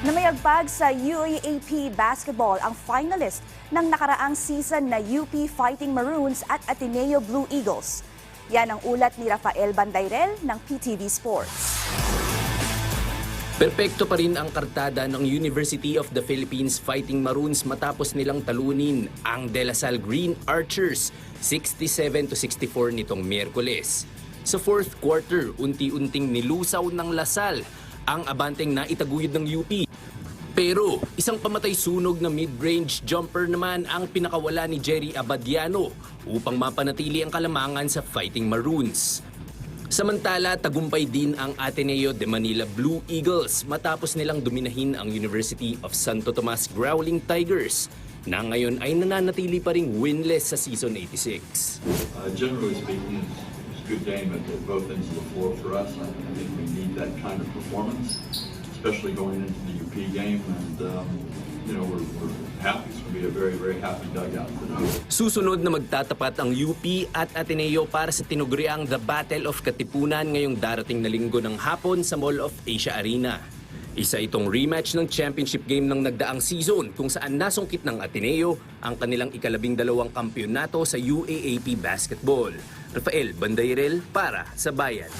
Namayagpag sa UAAP basketball ang finalist ng nakaraang season na UP Fighting Maroons at Ateneo Blue Eagles. Yan ang ulat ni Rafael Bandayrel ng PTV Sports. Perpekto pa rin ang kartada ng University of the Philippines Fighting Maroons matapos nilang talunin ang De La Salle Green Archers 67 to 64 nitong Miyerkules. Sa fourth quarter, unti-unting nilusaw ng Lasal ang abanteng na itaguyod ng UP. Pero isang pamatay sunog na mid-range jumper naman ang pinakawala ni Jerry Abadiano upang mapanatili ang kalamangan sa Fighting Maroons. Samantala, tagumpay din ang Ateneo de Manila Blue Eagles matapos nilang dominahin ang University of Santo Tomas Growling Tigers na ngayon ay nananatili pa ring winless sa season 86. Uh, Generally speaking, good game at at both ends of the floor for us. I I think we need that kind of performance, especially going into the UP game. And, um, you know, we're we're happy. To be a very, very happy dugout. Susunod na magtatapat ang UP at Ateneo para sa tinuguriang The Battle of Katipunan ngayong darating na linggo ng hapon sa Mall of Asia Arena. Isa itong rematch ng championship game ng nagdaang season kung saan nasungkit ng Ateneo ang kanilang ikalabing dalawang kampyonato sa UAAP basketball. Rafael Bandayrel para sa Bayan.